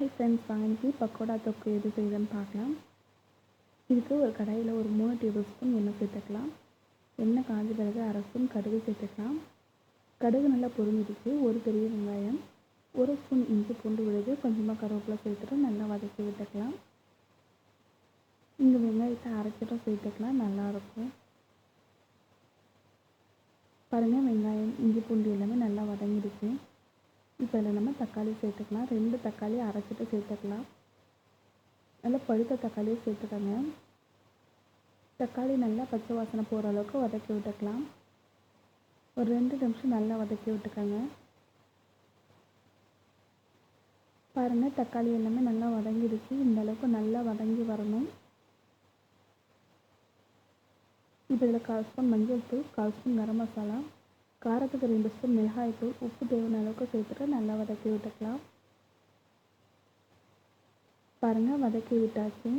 Hi friends வாங்கி பக்கோடா தொக்கு எது செய்யுதுன்னு பார்க்கலாம். இதுக்கு ஒரு கடாயில் ஒரு மூணு டேபிள் ஸ்பூன் எண்ணெய் சேர்த்துக்கலாம். எண்ணெய் காஞ்ச பிறகு அரை ஸ்பூன் கடுகு சேர்த்துக்கலாம். கடுகு நல்லா பொரிஞ்சிடுச்சு ஒரு பெரிய வெங்காயம் ஒரு ஸ்பூன் இஞ்சி பூண்டு விழுது கொஞ்சமாக கருவேப்பிலை சேர்த்துட்டு நல்லா வதக்கி விட்டுக்கலாம். இங்கே வெங்காயத்தை அரைச்சிட்டும் சேர்த்துக்கலாம் நல்லாயிருக்கும் பாருங்கள் வெங்காயம் இஞ்சி பூண்டு இப்போ இதில் நம்ம தக்காளி சேர்த்துக்கலாம். ரெண்டு தக்காளி அரைச்சிட்டு சேர்த்துக்கலாம். நல்லா பழுத்த தக்காளியை சேர்த்துக்கோங்க. தக்காளி நல்லா பச்சை வாசனை போகிற அளவுக்கு வதக்கி விட்டுக்கலாம். ஒரு ரெண்டு நிமிஷம் நல்லா வதக்கி விட்டுக்கோங்க. பாருங்கள் தக்காளி எல்லாமே நல்லா வதங்கிடுச்சு. இந்த அளவுக்கு நல்லா வதங்கி வரணும். இப்போ இதில் கால் ஸ்பூன் மஞ்சள் தூள் கால் ஸ்பூன் கரம் மசாலா. காரத்துக்கு ரெண்டு ஸ்பூன் மிளகாய் உப்பு தேவையான அளவுக்கு சேர்த்துட்டு நல்லா வதக்கி விட்டுக்கலாம். பாருங்கள் வதக்கி விட்டாச்சு.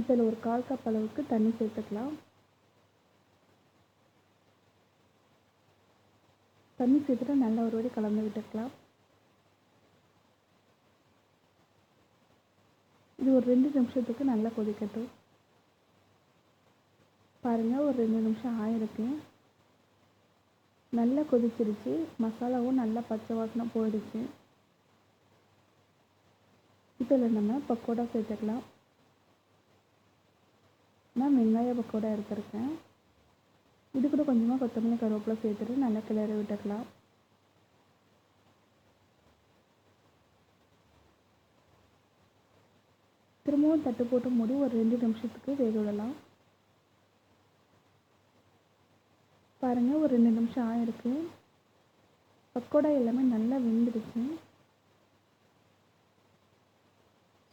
இதில் ஒரு கால் கப் அளவுக்கு தண்ணி சேர்த்துக்கலாம். தண்ணி சேர்த்துட்டு நல்லா ஒரு வாட்டி கலந்து விட்டுக்கலாம். இது ஒரு ரெண்டு நிமிஷத்துக்கு நல்லா கொதிக்கட்டும். பாருங்கள் ஒரு ரெண்டு நிமிஷம் ஆயிருக்கு நல்லா கொதிச்சிருச்சு. மசாலாவும் நல்லா பச்சை வாசனை போயிடுச்சு. இதில் நம்ம பக்கோடா சேர்த்துக்கலாம். நான் வெங்காய பக்கோடா எடுத்துருக்கேன். இது கூட கொஞ்சமாக கொத்தமல்லி கருவேப்பிலை சேர்த்துட்டு நல்லா கிளறி விட்டுக்கலாம். திரும்பவும் தட்டு போட்டு மூடி ஒரு ரெண்டு நிமிஷத்துக்கு வேக விடலாம். பாருங்கள் ஒரு ரெண்டு நிமிஷம் ஆயிருக்கு. பக்கோடா எல்லாமே நல்லா வெந்துடுச்சு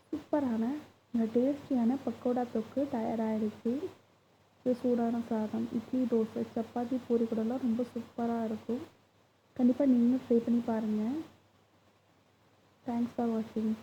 சூப்பரான இந்த டேஸ்டியான பக்கோடா தொக்கு தயாராகிடுச்சு இது சூடான சாதம் இட்லி தோசை சப்பாத்தி பூரி கூடலாம் ரொம்ப சூப்பராக இருக்கும். கண்டிப்பாக நீங்களும் ட்ரை பண்ணி பாருங்கள் தேங்க்ஸ் ஃபார் வாட்சிங்